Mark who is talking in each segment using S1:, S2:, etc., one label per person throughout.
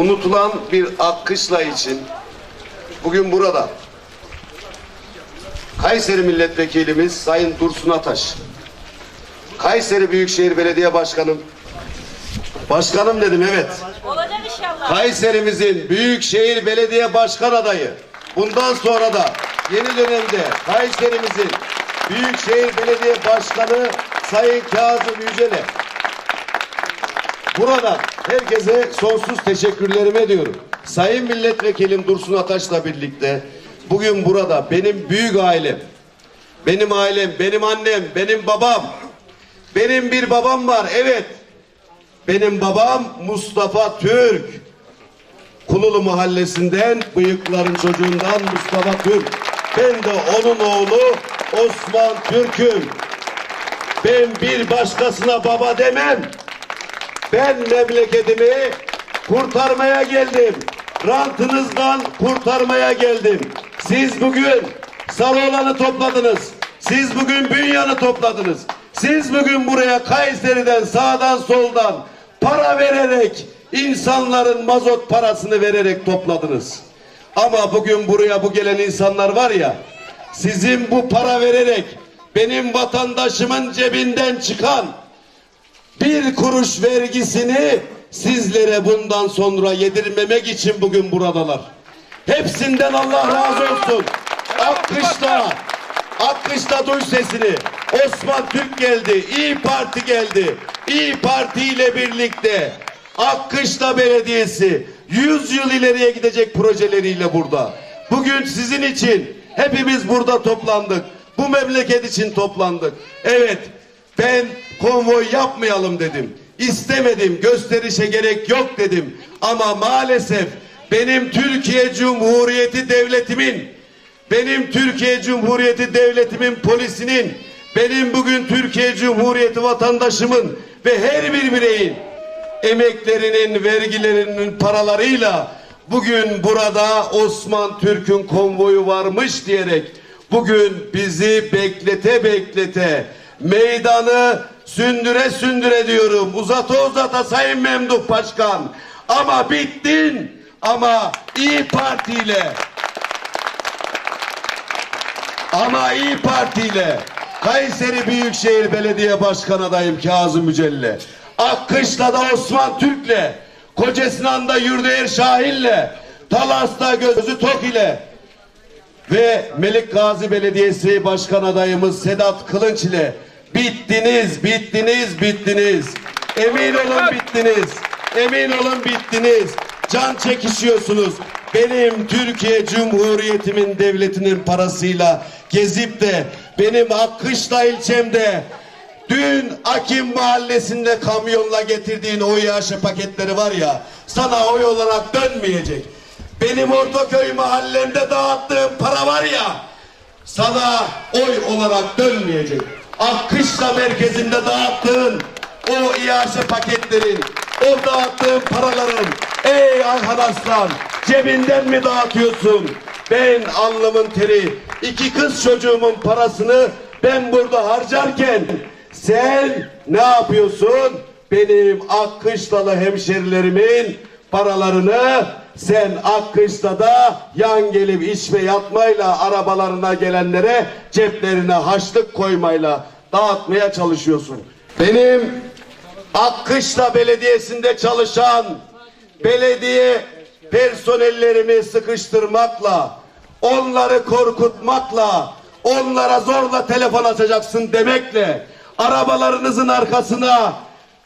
S1: unutulan bir akışla için bugün burada Kayseri Milletvekilimiz Sayın Dursun Ataş, Kayseri Büyükşehir Belediye Başkanım, Başkanım dedim evet,
S2: Olacak inşallah.
S1: Kayserimizin Büyükşehir Belediye Başkan adayı, bundan sonra da yeni dönemde Kayserimizin Büyükşehir Belediye Başkanı Sayın Kazım Yücel'e Burada herkese sonsuz teşekkürlerimi ediyorum. Sayın Milletvekilim Dursun Ataş'la birlikte bugün burada benim büyük ailem, benim ailem, benim annem, benim babam, benim bir babam var evet. Benim babam Mustafa Türk. Kululu mahallesinden bıyıkların çocuğundan Mustafa Türk. Ben de onun oğlu Osman Türk'üm. Ben bir başkasına baba demem. Ben memleketimi kurtarmaya geldim. Rantınızdan kurtarmaya geldim. Siz bugün Sarıolan'ı topladınız. Siz bugün Bünyan'ı topladınız. Siz bugün buraya Kayseri'den sağdan soldan para vererek insanların mazot parasını vererek topladınız. Ama bugün buraya bu gelen insanlar var ya sizin bu para vererek benim vatandaşımın cebinden çıkan bir kuruş vergisini sizlere bundan sonra yedirmemek için bugün buradalar. Hepsinden Allah razı olsun. Akkışla, Akkışla duy sesini. Osman Türk geldi, İyi Parti geldi. İyi Parti ile birlikte Akkışla Belediyesi 100 yıl ileriye gidecek projeleriyle burada. Bugün sizin için hepimiz burada toplandık. Bu memleket için toplandık. Evet, ben konvoy yapmayalım dedim. İstemedim, gösterişe gerek yok dedim. Ama maalesef benim Türkiye Cumhuriyeti Devletimin, benim Türkiye Cumhuriyeti Devletimin polisinin, benim bugün Türkiye Cumhuriyeti vatandaşımın ve her bir bireyin emeklerinin, vergilerinin paralarıyla bugün burada Osman Türk'ün konvoyu varmış diyerek bugün bizi beklete beklete meydanı sündüre sündüre diyorum. Uzata uzata Sayın Memduh Başkan. Ama bittin. Ama İyi Parti ile ama İyi Parti ile Kayseri Büyükşehir Belediye Başkan adayım Kazım Mücelle. Akkışla'da Osman Türk'le, Kocasinan'da Yurdaer Şahin'le, Talas'ta Gözü Tok ile ve Melik Gazi Belediyesi Başkan adayımız Sedat Kılınç ile bittiniz, bittiniz, bittiniz. Emin olun bittiniz. Emin olun bittiniz. Can çekişiyorsunuz. Benim Türkiye Cumhuriyetimin devletinin parasıyla gezip de benim Akkışla ilçemde dün Akim mahallesinde kamyonla getirdiğin o yağışı paketleri var ya sana oy olarak dönmeyecek. Benim Ortaköy mahallemde dağıttığım para var ya sana oy olarak dönmeyecek. Akkışla merkezinde dağıttığın o iaşe paketlerin, o dağıttığın paraların ey Ayhan cebinden mi dağıtıyorsun? Ben alnımın teri, iki kız çocuğumun parasını ben burada harcarken sen ne yapıyorsun? Benim Akkışlalı hemşerilerimin paralarını sen Akkışla'da yan gelip içme yatmayla arabalarına gelenlere ceplerine haçlık koymayla dağıtmaya çalışıyorsun. Benim Akkışla Belediyesi'nde çalışan belediye personellerimi sıkıştırmakla, onları korkutmakla, onlara zorla telefon açacaksın demekle, arabalarınızın arkasına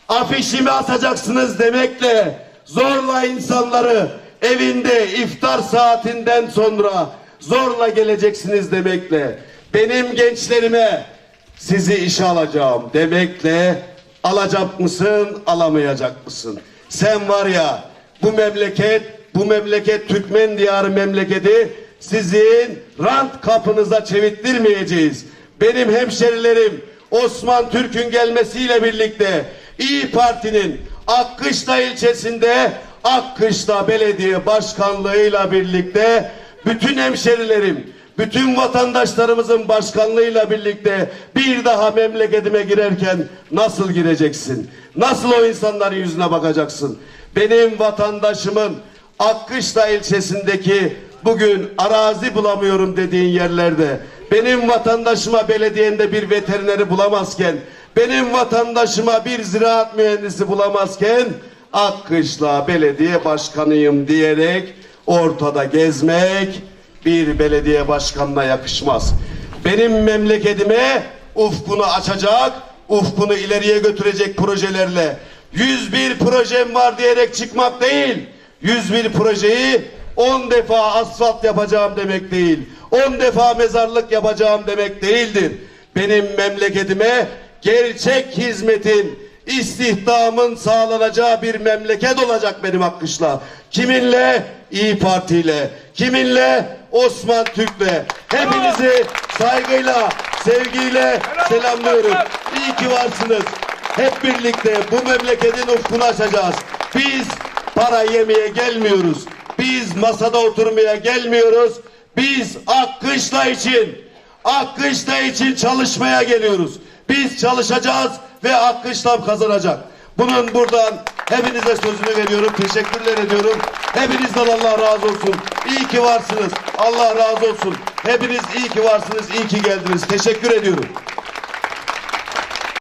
S1: afişimi asacaksınız demekle, zorla insanları evinde iftar saatinden sonra zorla geleceksiniz demekle, benim gençlerime sizi işe alacağım demekle alacak mısın, alamayacak mısın? Sen var ya bu memleket, bu memleket Türkmen diyarı memleketi sizin rant kapınıza çevirttirmeyeceğiz. Benim hemşerilerim Osman Türk'ün gelmesiyle birlikte İyi Parti'nin Akkışla ilçesinde Akkışla Belediye Başkanlığı'yla birlikte bütün hemşerilerim, bütün vatandaşlarımızın başkanlığıyla birlikte bir daha memleketime girerken nasıl gireceksin? Nasıl o insanların yüzüne bakacaksın? benim vatandaşımın Akkışla ilçesindeki bugün arazi bulamıyorum dediğin yerlerde benim vatandaşıma belediyende bir veterineri bulamazken benim vatandaşıma bir ziraat mühendisi bulamazken Akkışla belediye başkanıyım diyerek ortada gezmek bir belediye başkanına yakışmaz. Benim memleketime ufkunu açacak, ufkunu ileriye götürecek projelerle 101 projem var diyerek çıkmak değil. 101 projeyi 10 defa asfalt yapacağım demek değil. 10 defa mezarlık yapacağım demek değildir. Benim memleketime gerçek hizmetin, istihdamın sağlanacağı bir memleket olacak benim Akkışla. Kiminle? İyi Parti ile. Kiminle? Osman Türk'le. Hepinizi saygıyla, sevgiyle selamlıyorum. İyi ki varsınız. Hep birlikte bu memleketin ufkunu açacağız. Biz para yemeye gelmiyoruz. Biz masada oturmaya gelmiyoruz. Biz Akkışla için, Akkışla için çalışmaya geliyoruz. Biz çalışacağız ve Akkışla kazanacak. Bunun buradan hepinize sözünü veriyorum. Teşekkürler ediyorum. Hepinizden Allah razı olsun. İyi ki varsınız. Allah razı olsun. Hepiniz iyi ki varsınız. iyi ki geldiniz. Teşekkür ediyorum.